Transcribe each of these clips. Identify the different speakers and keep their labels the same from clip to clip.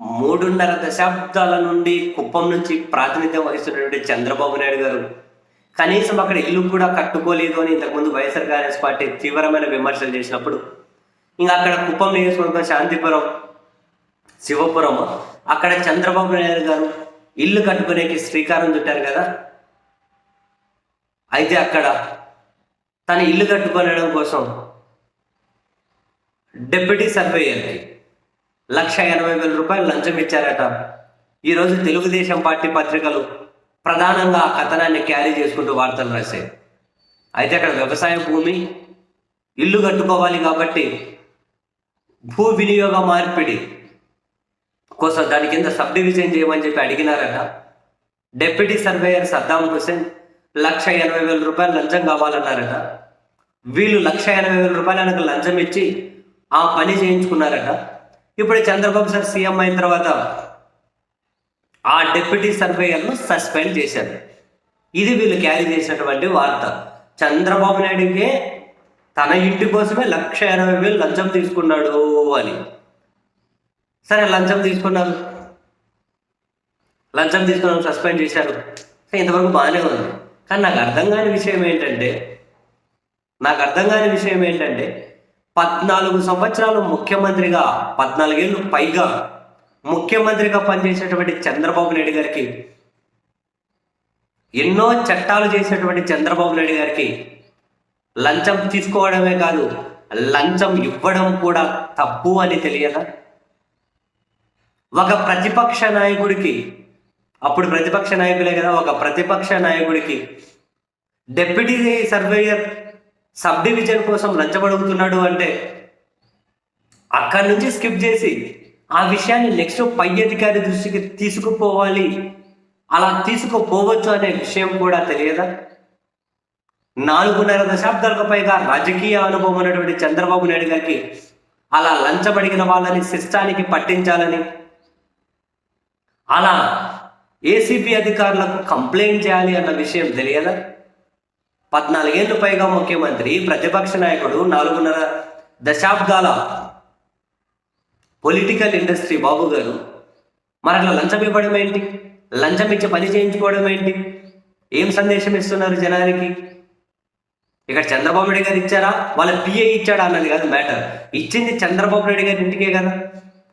Speaker 1: మూడున్నర దశాబ్దాల నుండి కుప్పం నుంచి ప్రాతినిధ్యం వహిస్తున్నటువంటి చంద్రబాబు నాయుడు గారు. కనీసం అక్కడ ఇల్లు కూడా కట్టుకోలేదు అని ఇంతకుముందు వైఎస్ఆర్ కాంగ్రెస్ పార్టీ తీవ్రమైన విమర్శలు చేసినప్పుడు ఇంకా అక్కడ కుప్పం నియోజకవర్గం శాంతిపురం శివపురం అక్కడ చంద్రబాబు నాయుడు గారు ఇల్లు కట్టుకునేకి శ్రీకారం చుట్టారు కదా. అయితే అక్కడ తన ఇల్లు కట్టుకోనడం కోసం డెప్యూటీ సర్వేయర్కి లక్ష ఎనభై వేల రూపాయలు లంచం ఇచ్చారట. ఈరోజు తెలుగుదేశం పార్టీ పత్రికలు ప్రధానంగా ఆ కథనాన్ని క్యారీ చేసుకుంటూ వార్తలు రాశాయి. అయితే అక్కడ వ్యవసాయ భూమి ఇల్లు కట్టుకోవాలి కాబట్టి భూ వినియోగ మార్పిడి కోసం దాని కింద సబ్ డివిజన్ చేయమని చెప్పి అడిగినారట. డెప్యూటీ సర్వేయర్ సద్దాం హుసేన్ లక్ష ఎనభై వేల రూపాయలు లంచం కావాలన్నారట. వీళ్ళు లక్ష ఎనభై వేల రూపాయలు ఆయనకు లంచం ఇచ్చి ఆ పని చేయించుకున్నారట. ఇప్పుడు చంద్రబాబు సార్ సీఎం అయిన తర్వాత ఆ డిప్యూటీ సర్వేయర్ను సస్పెండ్ చేశారు. ఇది వీళ్ళు క్యారీ చేసినటువంటి వార్త. చంద్రబాబు నాయుడుకే తన ఇంటి కోసమే లక్ష ఎనభై వేలు లంచం తీసుకున్నాడు అని. సరే లంచం తీసుకున్నారు. లంచం తీసుకున్నాం సస్పెండ్ చేశారు. ఇంతవరకు బాగానే ఉంది. కానీ నాకు అర్థం కాని విషయం ఏంటంటే నాకు అర్థం కాని విషయం ఏంటంటే పద్నాలుగు సంవత్సరాలు ముఖ్యమంత్రిగా పద్నాలుగేళ్ళు పైగా ముఖ్యమంత్రిగా పనిచేసేటువంటి చంద్రబాబు నాయుడు గారికి ఎన్నో చట్టాలు చేసేటువంటి చంద్రబాబు నాయుడు గారికి లంచం తీసుకోవడమే కాదు లంచం ఇవ్వడం కూడా తప్పు అని తెలియదా? ఒక ప్రతిపక్ష నాయకుడికి అప్పుడు ప్రతిపక్ష నాయకులే కదా ఒక ప్రతిపక్ష నాయకుడికి డెప్యూటీ సర్వేయర్ సబ్ డివిజన్ కోసం లంచబడుగుతున్నాడు అంటే అక్కడి నుంచి స్కిప్ చేసి ఆ విషయాన్ని నెక్స్ట్ పై అధికారి దృష్టికి తీసుకుపోవాలి. అలా తీసుకుపోవచ్చు అనే విషయం కూడా తెలియదా? నాలుగున్నర దశాబ్దాలకు పైగా రాజకీయ అనుభవం ఉన్నటువంటి చంద్రబాబు నాయుడు గారికి అలా లంచబడిగిన వాళ్ళని శిష్టానికి పట్టించాలని అలా ఏసీపీ అధికారులకు కంప్లైంట్ చేయాలి అన్న విషయం తెలియదా? పద్నాలుగేళ్ళు పైగా ముఖ్యమంత్రి ప్రతిపక్ష నాయకుడు నాలుగున్నర దశాబ్దాల పొలిటికల్ ఇండస్ట్రీ బాబు గారు. మరి అట్లా లంచం ఇవ్వడం ఏంటి? లంచం ఇచ్చి పని చేయించుకోవడం ఏంటి? ఏం సందేశం ఇస్తున్నారు జనానికి? ఇక్కడ చంద్రబాబు నాయుడు గారు ఇచ్చారా? వాళ్ళ పిఏ ఇచ్చాడా అన్నది కాదు మ్యాటర్. ఇచ్చింది చంద్రబాబు నాయుడు గారి ఇంటికే కదా.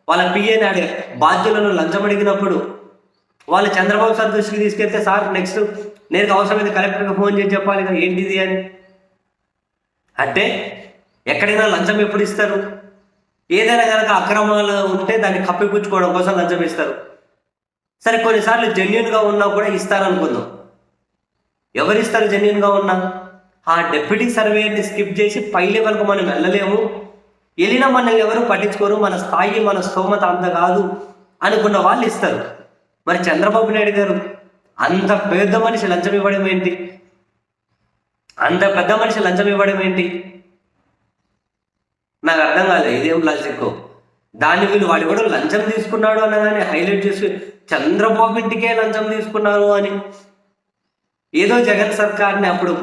Speaker 1: వాళ్ళ పిఏ నాడు బాధ్యులను లంచం అడిగినప్పుడు వాళ్ళు చంద్రబాబు సార్ దృష్టికి తీసుకెళ్తే సార్ నెక్స్ట్ నేను అవసరమైతే కలెక్టర్కి ఫోన్ చేసి చెప్పాలి కదా ఏంటిది అని. అంటే ఎక్కడైనా లంచం ఎప్పుడు ఇస్తారు? ఏదైనా కనుక అక్రమాలు ఉంటే దాన్ని కప్పిపుచ్చుకోవడం కోసం లంచం ఇస్తారు. సరే కొన్నిసార్లు జెన్యున్గా ఉన్నా కూడా ఇస్తారనుకుందాం. ఎవరు ఇస్తారు జెన్యున్గా ఉన్నా? ఆ డెప్యూటీ సర్వేని స్కిప్ చేసి పై లెవెల్కు మనం వెళ్ళలేము. వెళ్ళినా మనల్ని ఎవరు పట్టించుకోరు మన స్థాయి మన స్తోమత అంత కాదు అనుకున్న వాళ్ళు ఇస్తారు. మరి చంద్రబాబు నాయుడు గారు అంత పెద్ద మనిషి లంచం ఇవ్వడం ఏంటి? అంత పెద్ద మనిషి లంచం ఇవ్వడం ఏంటి? నాకు అర్థం కాలేదు ఇదేం లాజిక్ దాన్ని వీళ్ళు వాడు కూడా లంచం తీసుకున్నాడు అన్నదాన్ని హైలైట్ చేసి చంద్రబాబు ఇంటికే లంచం తీసుకున్నారు అని. ఏదో జగన్ సర్కార్ని అప్పుడు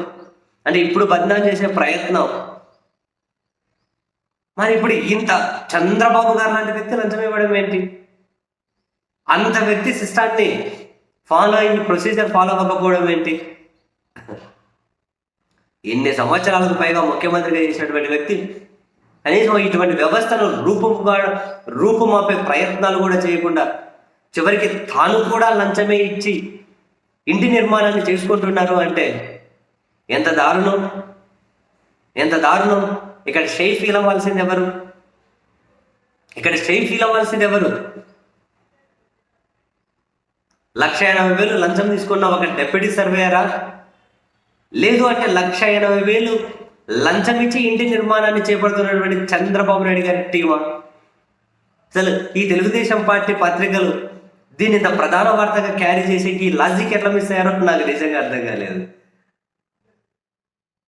Speaker 1: అంటే ఇప్పుడు బద్నాం చేసే ప్రయత్నం. మరి ఇప్పుడు ఇంత చంద్రబాబు గారు లాంటి వ్యక్తి లంచం ఇవ్వడం ఏంటి? అంత వ్యక్తి సిస్టాన్ని ఫాలో అయ్యి ప్రొసీజర్ ఫాలో అవ్వకపోవడం ఏంటి? ఎన్ని సంవత్సరాలకు పైగా ముఖ్యమంత్రిగా చేసినటువంటి వ్యక్తి కనీసం ఇటువంటి వ్యవస్థను రూపుగా రూపుమాపే ప్రయత్నాలు కూడా చేయకుండా చివరికి తాను కూడా లంచమే ఇచ్చి ఇంటి నిర్మాణాన్ని చేసుకుంటున్నారు అంటే ఎంత దారుణం? ఎంత దారుణం? ఇక్కడ షేక్ ఫీల్ అవ్వాల్సింది ఎవరు? ఇక్కడ షేక్ ఫీల్ అవ్వాల్సింది ఎవరు? లక్ష ఎనభై వేలు లంచం తీసుకున్న ఒక డెప్యూటీ సర్వేయరా? లేదు అంటే లక్ష ఎనభై వేలు లంచం ఇచ్చి ఇంటి నిర్మాణాన్ని చేపడుతున్నటువంటి చంద్రబాబు నాయుడు గారి టీమా? అసలు ఈ తెలుగుదేశం పార్టీ పత్రికలు దీన్ని ఇంత ప్రధాన వార్తగా క్యారీ చేసేకి ఈ లాజిక్ ఎట్లా మిస్ అయ్యారో నాకు నిజంగా అర్థం కాలేదు.